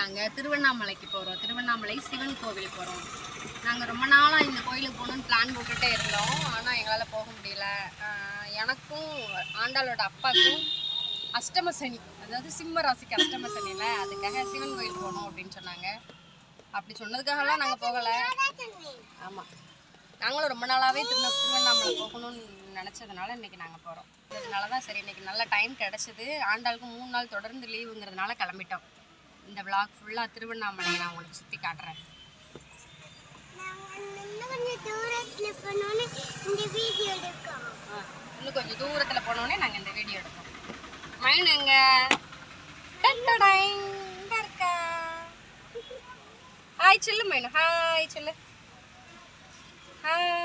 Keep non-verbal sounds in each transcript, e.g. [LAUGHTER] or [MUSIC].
நாங்கள் திருவண்ணாமலைக்கு போகிறோம் திருவண்ணாமலை சிவன் கோவில் போகிறோம் நாங்கள் ரொம்ப நாளாக இந்த கோயிலுக்கு போகணுன்னு பிளான் போட்டுட்டே இருந்தோம். ஆனால் எங்களால் போக முடியல. எனக்கும் ஆண்டாளோட அப்பாவுக்கும் அஷ்டம சனி அதாவது சிம்ம ராசிக்கு அஷ்டம சனியில் அதுக்காக சிவன் கோயில் போகணும் அப்படின்னு சொன்னாங்க. அப்படி சொன்னதுக்காகலாம் நாங்கள் போகலை. ஆமாம் நாங்களும் ரொம்ப நாளாகவே திரு திருவண்ணாமலை போகணும்னு நினச்சதுனால இன்றைக்கி நாங்கள் போகிறோம் அதனால தான் சரி இன்னைக்கு நல்ல டைம் கிடச்சிது. ஆண்டாளுக்கு மூணு நாள் தொடர்ந்து லீவுங்கிறதுனால கிளம்பிட்டோம். இந்த விளாக் ஃபுல்லாக திருவண்ணாமலையை நான் உங்களுக்கு சுற்றி காட்டுறேன். இன்னும் கொஞ்சம் தூரத்துல போனோன்னு இந்த வீடியோ எடுக்கும். ஆ, இன்னும் கொஞ்சம் தூரத்தில் போனோடனே நாங்கள் இந்த வீடியோ எடுப்போம். மைன் எங்க? இருக்கா? ஹாய் சொல்லு மைனு ஹாய் சொல்லு. ஹாய்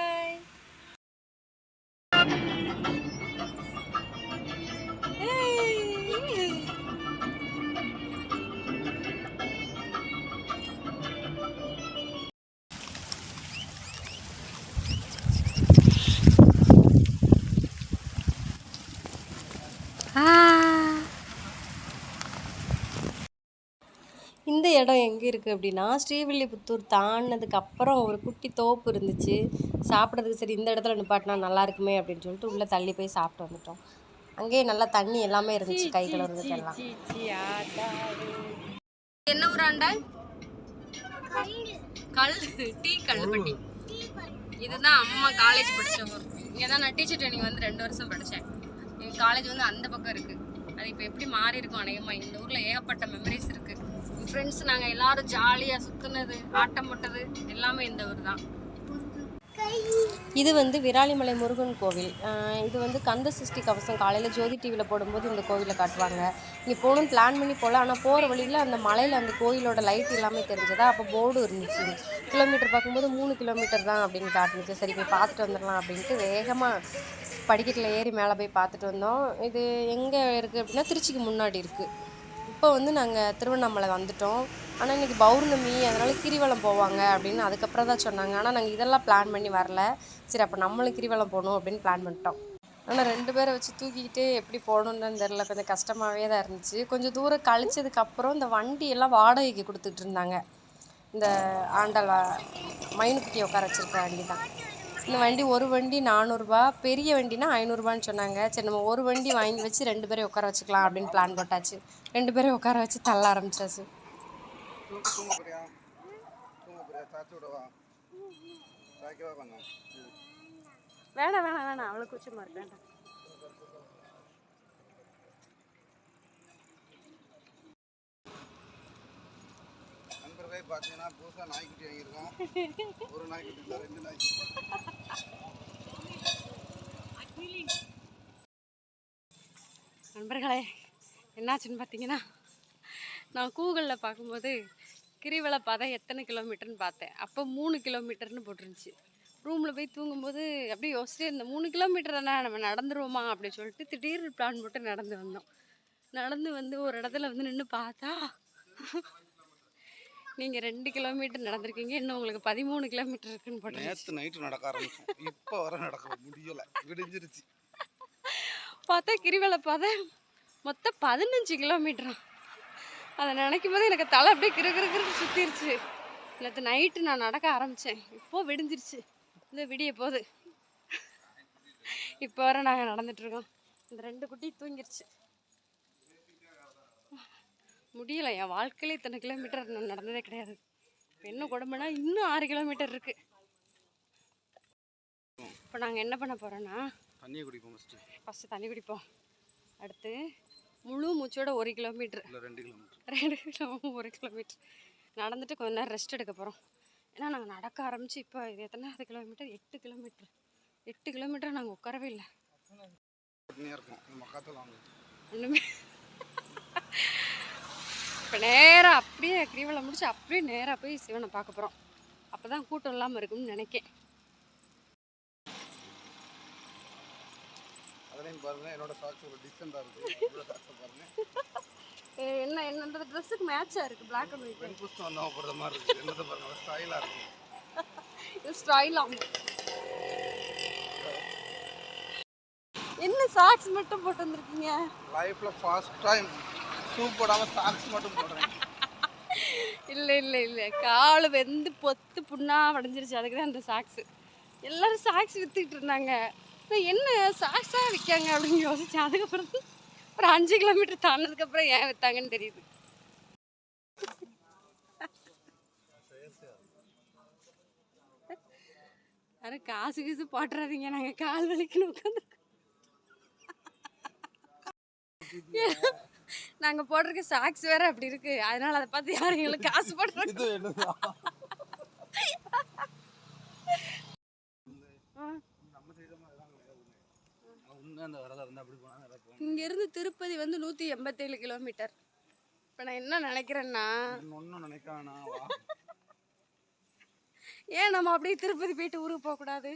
எங்கே இருக்குது அப்படின்னா ஸ்ரீவில்லிபுத்தூர் தாண்டினதுக்கு அப்புறம் ஒரு குட்டி தோப்பு இருந்துச்சு. சாப்பிட்றதுக்கு சரி இந்த இடத்துல நிப்பாட்டினா நல்லா இருக்குமே அப்படின்னு சொல்லிட்டு உள்ளே தள்ளி போய் சாப்பிட்டு வந்துட்டோம். அங்கேயே நல்லா தண்ணி எல்லாமே இருந்துச்சு கை கழுவுறதுக்கு எல்லாம். என்ன ஊர் ஆண்டாள் கல் டீ கல்லுப்பட்டி இதுதான் அம்மா காலேஜ் படிச்ச ஊர் இங்கே தான் நான் டீச்சர் ட்ரைனிங் வந்து ரெண்டு வருஷம் படித்தேன் எங்கள் காலேஜ் வந்து அந்த பக்கம் இருக்குது அது இப்போ எப்படி மாறி இருக்கும் அநேகமாக இந்த ஊரில் ஏகப்பட்ட மெமரிஸ் இருக்குது ஃப்ரெண்ட்ஸ் நாங்கள் எல்லாரும் ஜாலியாக சுற்றுனது ஆட்டம் போட்டது எல்லாமே இந்த ஊர் தான். இது வந்து விராலிமலை முருகன் கோவில். இது வந்து கந்த சஷ்டி கவசம் காலையில் ஜோதி டிவியில் போடும்போது இந்த கோவிலை காட்டுவாங்க. இங்கே போகணும்னு பிளான் பண்ணி போகல ஆனால் போகிற வழியில் அந்த மலையில் அந்த கோயிலோட லைட் எல்லாமே தெரிஞ்சதா அப்போ போர்டு இருந்துச்சு. கிலோமீட்டர் பார்க்கும்போது மூணு கிலோமீட்டர் தான் அப்படின்னு காட்டுனுச்சு. சரி போய் பார்த்துட்டு வந்துடலாம் அப்படின்ட்டு வேகமாக படிக்கட்டில் ஏறி மேலே போய் பார்த்துட்டு வந்தோம். இது எங்கே இருக்குது அப்படின்னா திருச்சிக்கு முன்னாடி இருக்குது அப்போ வந்து நாங்கள் திருவண்ணாமலை வந்துட்டோம். ஆனால் இன்றைக்கி பௌர்ணமி அதனால் கிரிவலம் போவாங்க அப்படின்னு அதுக்கப்புறம் தான் சொன்னாங்க. ஆனால் நாங்கள் இதெல்லாம் பிளான் பண்ணி வரல. சரி அப்போ நம்மளும் கிரிவலம் போகணும் அப்படின்னு பிளான் பண்ணிட்டோம். ஆனால் ரெண்டு பேரை வச்சு தூக்கிக்கிட்டு எப்படி போகணுன்னு தெரில கொஞ்சம் கஷ்டமாகவே தான் இருந்துச்சு. கொஞ்சம் தூரம் கழிச்சதுக்கப்புறம் இந்த வண்டி எல்லாம் வாடகைக்கு கொடுத்துட்டு இருந்தாங்க. இந்த ஆண்டாள் வா- மைனுக்குட்டி உட்கார வச்சுருக்க வண்டி தான் இந்த வண்டி ஒரு வண்டி நானூறுரூபா பெரிய வண்டினா ஐநூறுரூபான்னு சொன்னாங்க. சரி நம்ம ஒரு வண்டி வாங்கி வச்சு ரெண்டு பேரையும் உட்கார வச்சுக்கலாம் அப்படின்னு பிளான் போட்டாச்சு. ரெண்டு பேரையும் உட்கார வச்சு தள்ள ஆரம்பிச்சாச்சு. வேணாம் வேணாம் வேணாம். அவ்வளோ கூச்சமாக இருக்கு வேண்டாம் நண்பர்களே பார்த்தீங்கன்னா புதுசாக நாய்க்குட்டி வாங்கியிருக்கோம். ஒரு நாய்க்குட்டி இல்லை ரெண்டு நாய்க்குட்டி. நண்பர்களே என்னாச்சுன்னு பார்த்தீங்கன்னா நான் கூகுளில் பார்க்கும்போது கிரிவலை பாதை எத்தனை கிலோமீட்டர்னு பார்த்தேன். அப்போ மூணு கிலோமீட்டர்னு போட்டுருந்துச்சு. ரூமில் போய் தூங்கும்போது அப்படியே யோசிச்சுட்டு இந்த மூணு கிலோமீட்டர் தானே நம்ம நடந்துருவோமா அப்படின்னு சொல்லிட்டு திடீர்னு பிளான் போட்டு நடந்து வந்தோம். நடந்து வந்து ஒரு இடத்துல வந்து நின்று பார்த்தா நீங்கள் ரெண்டு கிலோமீட்டர் நடந்திருக்கீங்க. இன்னும் உங்களுக்கு பதிமூணு கிலோமீட்டர் இருக்குன்னு போட்டு நேற்று நைட்டு நடக்க ஆரம்பிச்சோம். இப்போ வர நடக்க முடியலை. விடிஞ்சிருச்சு. பார்த்தா கிரிவலை பாதை மொத்தம் பதினஞ்சு கிலோமீட்டரா? அதை நினைக்கும் போது எனக்கு தலை அப்படியே கிரு கிரு கிரு சுற்றிருச்சு நேற்று நைட்டு நான் நடக்க ஆரம்பித்தேன் இப்போ விடிஞ்சிருச்சு. இந்த விடிய போகுது. இப்போ வர நாங்கள் நடந்துட்டுருக்கோம் இந்த ரெண்டு குட்டி தூங்கிருச்சு. முடியல. என் வாழ்க்கையில இத்தனை கிலோமீட்டர் நான் நடந்ததே கிடையாது. இப்போ என்ன கொடுமைனா இன்னும் ஆறு கிலோமீட்டர் இருக்குது இப்போ நாங்கள் என்ன பண்ண போகிறோன்னா தண்ணியை குடிப்போம் ஃபஸ்ட்டு ஃபஸ்ட்டு தண்ணி குடிப்போம். அடுத்து முழு மூச்சோட ஒரு கிலோமீட்ரு இல்லை ரெண்டு கிலோமீட்டர். ரெண்டு கிலோ ஒரு கிலோமீட்டர். நடந்துட்டு கொஞ்ச நேரம் ரெஸ்ட் எடுக்க போகிறோம் ஏன்னா நாங்கள் நடக்க ஆரம்பிச்சு இப்போ இது எத்தனாவது கிலோமீட்டர்? எட்டு கிலோமீட்டர். எட்டு கிலோமீட்டர் நாங்கள் உட்காரவே இல்லை. ஒன்றுமே இப்போ நேராக அப்படியே கிரிவலம் முடிச்சு அப்படியே நேராக போய் சிவனை பார்க்க போகிறோம் அப்போ தான் கூட்டம் இல்லாமல் இருக்கும்னு நினைக்கேன். [LAUGHS] என்ன என்னோட ட்ரெஸ்ஸுக்கு மேட்சாக இருக்குது பிளாக் அண்ட் ஒயிட் பெண் புஸ்தம் வந்தவங்க போடுற மாதிரி இருக்குது என்னதை பாருங்க ஸ்டைலாக இருக்கும் [LAUGHS] இது ஸ்டைலாம் என்ன சாக்ஸ் மட்டும் போட்டு வந்திருக்கீங்க? லைஃப்பில் ஃபர்ஸ்ட் டைம் ஷூ போடாமல் சாக்ஸ் மட்டும் போடுறேன். இல்லை இல்லை இல்லை. கால் வெந்து பொத்து புண்ணா உடஞ்சிருச்சு அதுக்கு தான் அந்த சாக்ஸு எல்லாரும் சாக்ஸ் வித்துக்கிட்டு இருந்தாங்க. என்ன சாக்ஸாக விற்காங்க அப்படின்னு யோசிச்சேன். அதுக்கப்புறம் ஒரு அஞ்சு கிலோமீட்டர் தாண்டதுக்கப்புறம் ஏன் விற்றாங்கன்னு தெரியுது. யாரும் காசு கீசு போட்டுறாதீங்க. நாங்கள் கால் வலிக்கணும் உட்காந்து நாங்க போட்டிருக்க சாக்ஸ் வேற அப்படி இருக்கு. அதனால அதை பார்த்து யாரும் எங்களுக்கு காசு போகும் இங்க இருந்து திருப்பதி வந்து நூத்தி எண்பத்தேழு கிலோமீட்டர் இப்ப நான் என்ன நினைக்கிறேன்னா ஏன் நம்ம அப்படியே திருப்பதி போயிட்டு ஊருக்கு போக கூடாது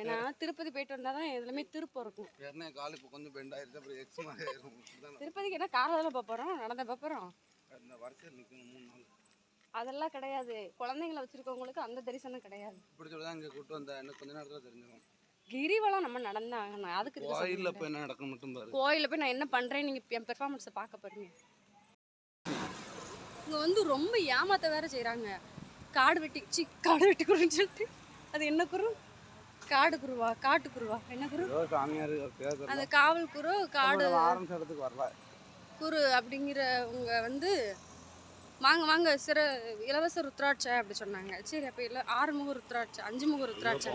ஏன்னா திருப்பதி போயிட்டு வந்தாதான் எதுலையுமே திருப்பம் இருக்கும். ஏன்னா கால் இப்போ கொஞ்சம் பெண்ட் ஆயிருச்சு அப்புறம் எக்ஸ் மாதிரி ஆயிரும். திருப்பதிக்கு என்ன காரில் தான் போகிறோம் நடந்த போகிறோம் இந்த வரிசையில் நிற்கணும் மூணு நாள். அதெல்லாம் கிடையாது. குழந்தைங்கள வச்சிருக்கவங்களுக்கு அந்த தரிசனம் கிடையாது. இப்படி சொல்லி தான் இங்கே கூட்டு வந்தேன். இன்னும் கொஞ்ச நேரத்தில் தெரிஞ்சிடும் கிரிவலம் நம்ம நடந்தாகணும் அதுக்கு கோயிலில். இப்போ என்ன நடக்கும் மட்டும் பாரு. கோயிலில் போய் நான் என்ன பண்ணுறேன் நீங்கள் என் பெர்ஃபார்மன்ஸை பார்க்க போறீங்க. இங்கே வந்து ரொம்ப ஏமாத்த வேற செய்கிறாங்க காடு வெட்டி சி காடு வெட்டி குருன்னு சொல்லிட்டு. அது என்ன குரு? காடு குருவா காட்டு குருவா என்ன குரு? சாமியார் அந்த காவல் குரு காடு ஆரம்பிச்ச இடத்துக்கு வரல. குரு அப்படிங்கிறவங்க வந்து வாங்க வாங்க சிற இலவச ருத்ராட்சை அப்படி சொன்னாங்க. சரி அப்போ இல்லை ஆறு முக ருத்ராட்சை அஞ்சு முக ருத்ராட்சை.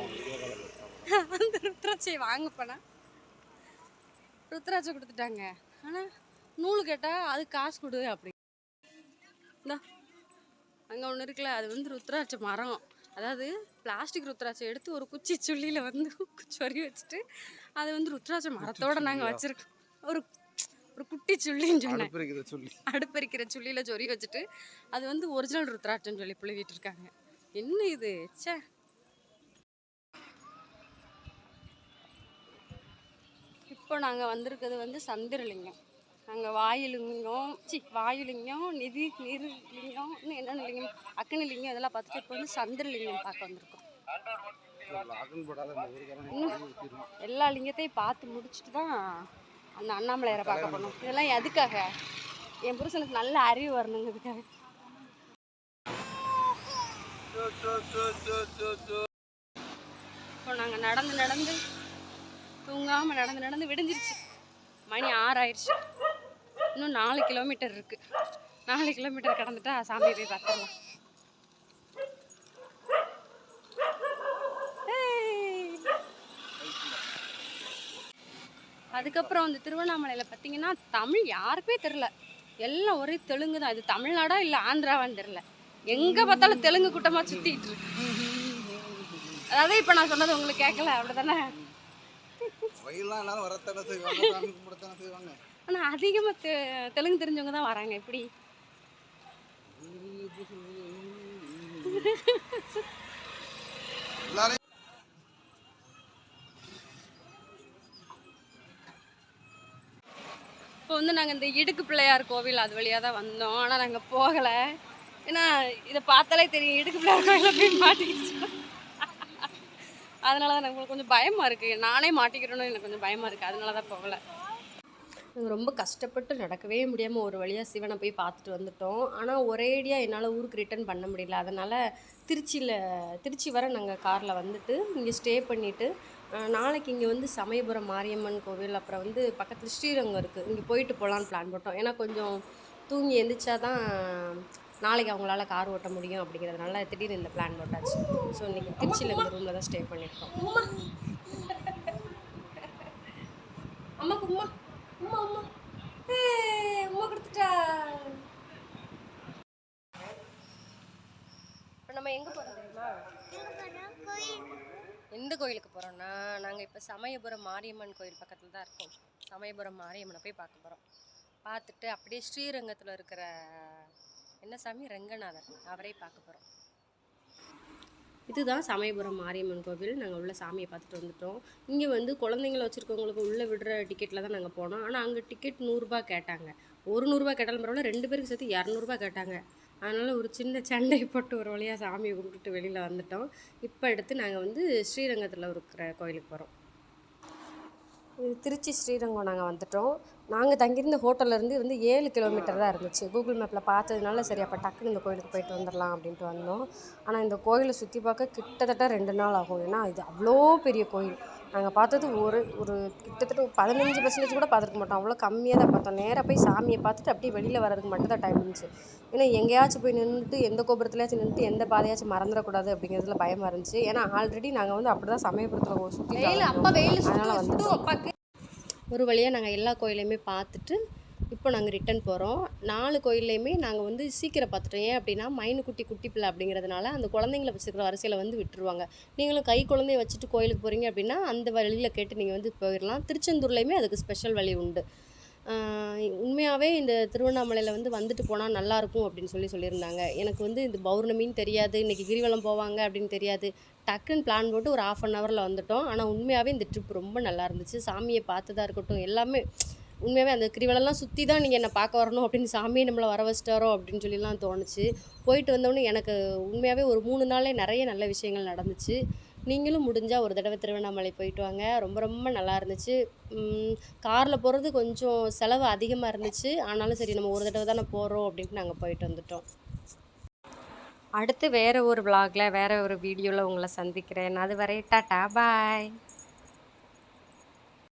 அந்த ருத்ராட்சையை வாங்க போனா ருத்ராட்சை கொடுத்துட்டாங்க. ஆனால் நூல் கேட்டால் அது காசு கொடு அப்படி. அங்கே ஒன்று இருக்குல்ல அது வந்து ருத்ராட்சை மரம். அதாவது பிளாஸ்டிக் ருத்ராட்சை எடுத்து ஒரு குச்சி சுள்ளியில் வந்து [LAUGHS] சொறி வச்சுட்டு அதை வந்து ருத்ராட்சை மரத்தோட நாங்கள் வச்சுருக்கோம். ஒரு ஒரு குட்டி சுள்ளின்னு சொன்னேன். அடுப்பறிக்கிற சுள்ளியில் சொறி வச்சுட்டு அது வந்து ஒரிஜினல் ருத்ராட்சன்னு சொல்லி புழுவிட்டு இருக்காங்க என்ன இது? ச்சே. இப்போ நாங்கள் வந்திருக்கிறது வந்து சந்திரலிங்கம். நாங்கள் வாயுலிங்கம் சி வாயுலிங்கம் நிதி நீர்லிங்கம் இன்னும் என்னென்ன லிங்கம் அக்னி லிங்கம் இதெல்லாம் பார்த்துட்டு இப்போ வந்து சந்திரலிங்கம் பார்க்க வந்திருக்கோம். எல்லா லிங்கத்தையும் பார்த்து முடிச்சுட்டு தான் அந்த அண்ணாமலையாரை பார்க்க போனோம் இதெல்லாம் எதுக்காக? என் புருஷனுக்கு நல்ல அறிவு வரணுங்க இதுக்காக. இப்போ நாங்கள் நடந்து நடந்து தூங்காமல் நடந்து நடந்து விடிஞ்சிருச்சு. மணி ஆறாயிருச்சு. இன்னும் நாலு கிலோமீட்டர் இருக்கு. நாலு கிலோமீட்டர் கடந்துட்டா சாமி போய் பார்த்துடலாம். அதுக்கப்புறம் வந்து திருவண்ணாமலையில் பார்த்தீங்கன்னா தமிழ் யாருக்குமே தெரில எல்லாம் ஒரே தெலுங்கு தான். இது தமிழ்நாடா இல்லை ஆந்திராவான்னு தெரில எங்கே பார்த்தாலும் தெலுங்கு கூட்டமாக சுற்றிட்டு இருக்கு. அதாவது இப்போ நான் சொன்னது உங்களுக்கு கேட்கல அப்படிதானே வயல்லாம் ஆனால் அதிகமாக தெ தெலுங்கு தெரிஞ்சவங்க தான் வராங்க எப்படி? இப்போ வந்து நாங்கள் இந்த இடுக்கு பிள்ளையார் கோவில் அது வழியாக தான் வந்தோம். ஆனால் நாங்கள் போகலை. ஏன்னா இதை பார்த்தாலே தெரியும் இடுக்கு பிள்ளையார் கோவில் போய் மாட்டிக்கிச்சு. அதனால தான் எனக்கு கொஞ்சம் பயமாக இருக்குது நானே மாட்டிக்கிறோன்னு எனக்கு கொஞ்சம் பயமாக இருக்குது அதனால தான் போகலை. நாங்கள் ரொம்ப கஷ்டப்பட்டு நடக்கவே முடியாமல் ஒரு வழியாக சிவனை போய் பார்த்துட்டு வந்துட்டோம் ஆனால் ஒரேடியாக என்னால் ஊருக்கு ரிட்டர்ன் பண்ண முடியல அதனால் திருச்சியில் திருச்சி வர நாங்கள் காரில் வந்துட்டு இங்கே ஸ்டே பண்ணிவிட்டு நாளைக்கு இங்கே வந்து சமயபுரம் மாரியம்மன் கோவில் அப்புறம் வந்து பக்கத்தில் ஸ்ரீரங்கம் இருக்குது இங்கே போயிட்டு போகலான்னு பிளான் போட்டோம் ஏன்னா கொஞ்சம் தூங்கி எந்திரிச்சா தான் நாளைக்கு அவங்களால கார் ஓட்ட முடியும் அப்படிங்கிறதுனால திடீர்னு இந்த பிளான் போட்டாச்சு ஸோ இன்றைக்கி திருச்சியில் இந்த ரூமில் தான் ஸ்டே பண்ணியிருக்கோம் அம்மா உமா உமா உமா உமா கொடுத்துட்டா. இப்போ நம்ம எங்கே போகிறோம் தெரியுமா? எந்த கோயிலுக்கு போகிறோம்னா நாங்கள் இப்போ சமயபுரம் மாரியம்மன் கோயில் பக்கத்தில் தான் இருக்கோம். சமயபுரம் மாரியம்மனை போய் பார்க்க போகிறோம் பார்த்துட்டு அப்படியே ஸ்ரீரங்கத்தில் இருக்கிற என்ன சாமி? ரங்கநாதர். அவரே பார்க்க போகிறோம் இதுதான் சமயபுரம் மாரியம்மன் கோவில். நாங்கள் உள்ள சாமியை பார்த்துட்டு வந்துட்டோம். இங்கே வந்து குழந்தைங்கள வச்சுருக்கவங்களுக்கு உள்ளே விடுற டிக்கெட்டில் தான் நாங்கள் போனோம். ஆனால் அங்கே டிக்கெட் நூறுரூபா கேட்டாங்க. ஒரு நூறுரூபா கேட்டாலும் பரவாயில்ல ரெண்டு பேருக்கு சேர்த்து இரநூறுபா கேட்டாங்க. அதனால் ஒரு சின்ன சண்டை போட்டு ஒரு வழியாக சாமியை கும்பிட்டுட்டு வெளியில் வந்துட்டோம். இப்போ எடுத்து நாங்கள் வந்து ஸ்ரீரங்கத்தில் இருக்கிற கோயிலுக்கு போகிறோம் திருச்சி ஸ்ரீரங்கம் நாங்கள் வந்துட்டோம். நாங்கள் தங்கியிருந்த ஹோட்டல்லேருந்து வந்து ஏழு கிலோமீட்டர் தான் இருந்துச்சு. கூகுள் மேப்பில் பார்த்ததுனால சரி அப்போ டக்குன்னு இந்த கோயிலுக்கு போயிட்டு வந்துடலாம் அப்படின்ட்டு வந்தோம். ஆனால் இந்த கோயிலை சுற்றி பார்க்க கிட்டத்தட்ட ரெண்டு நாள் ஆகும். ஏன்னா இது அவ்வளோ பெரிய கோயில். நாங்கள் பார்த்தது ஒரு ஒரு கிட்டத்தட்ட பதினஞ்சு பர்சன்டேஜ் கூட பார்த்துருக்க மாட்டோம். அவ்வளோ கம்மியாக தான் பார்த்தோம். நேராக போய் சாமியை பார்த்துட்டு அப்படியே வெளியில் வர்றதுக்கு மட்டும் தான் டைம் இருந்துச்சு. ஏன்னா எங்கேயாச்சும் போய் நின்றுட்டு எந்த கோபுரத்துலையாச்சும் நின்றுட்டு எந்த பாதையாச்சும் மறந்துடக்கூடாது அப்படிங்கிறதுல பயமாக இருந்துச்சு. ஏன்னா ஆல்ரெடி நாங்கள் வந்து அப்படி தான் சமயபுரத்தில் சுற்றி அதனால அப்பாக்கு. ஒரு வழியாக நாங்கள் எல்லா கோயிலையுமே பார்த்துட்டு இப்போ நாங்கள் ரிட்டன் போகிறோம் நாலு கோயில்லையுமே நாங்கள் வந்து சீக்கிரம் பார்த்துட்டோம். ஏன் அப்படின்னா மைனு குட்டி குட்டி பிள்ளை அப்படிங்கிறதுனால அந்த குழந்தைங்கள வச்சுருக்கிற வரிசையில் வந்து விட்டுருவாங்க. நீங்களும் கை குழந்தைய வச்சுட்டு கோயிலுக்கு போகிறீங்க அப்படின்னா அந்த வழியில் கேட்டு நீங்கள் வந்து போயிடலாம் திருச்செந்தூர்லேயுமே அதுக்கு ஸ்பெஷல் வழி உண்டு. உண்மையாகவே இந்த திருவண்ணாமலையில் வந்து வந்துட்டு போனால் நல்லாயிருக்கும் அப்படின்னு சொல்லி சொல்லியிருந்தாங்க. எனக்கு வந்து இந்த பௌர்ணமின்னு தெரியாது இன்றைக்கி கிரிவலம் போவாங்க அப்படின்னு தெரியாது. டக்குன்னு பிளான் போட்டு ஒரு ஆஃப் அன் ஹவரில் வந்துட்டோம். ஆனால் உண்மையாகவே இந்த ட்ரிப் ரொம்ப நல்லா இருந்துச்சு. சாமியை பார்த்ததாக இருக்கட்டும். எல்லாமே உண்மையாகவே அந்த கிரிவலம்லாம் சுற்றி தான் நீங்கள் என்னை பார்க்க வரணும் அப்படின்னு சாமியை நம்மளை வர வச்சிட்டாரோ அப்படின்னு சொல்லிலாம் தோணுச்சு. போயிட்டு வந்தோடனே எனக்கு உண்மையாகவே ஒரு மூணு நாளே நிறைய நல்ல விஷயங்கள் நடந்துச்சு. நீங்களும் முடிஞ்சால் ஒரு தடவை திருவண்ணாமலை போயிட்டு வாங்க. ரொம்ப ரொம்ப நல்லா இருந்துச்சு. காரில் போகிறது கொஞ்சம் செலவு அதிகமாக இருந்துச்சு. ஆனாலும் சரி நம்ம ஒரு தடவை தானே போகிறோம் அப்படின்ட்டு நாங்கள் போயிட்டு வந்துட்டோம். அடுத்து வேறு ஒரு vlogல வேறு ஒரு வீடியோவில் உங்களை சந்திக்கிறேன். அது வரை டாடா பாய்.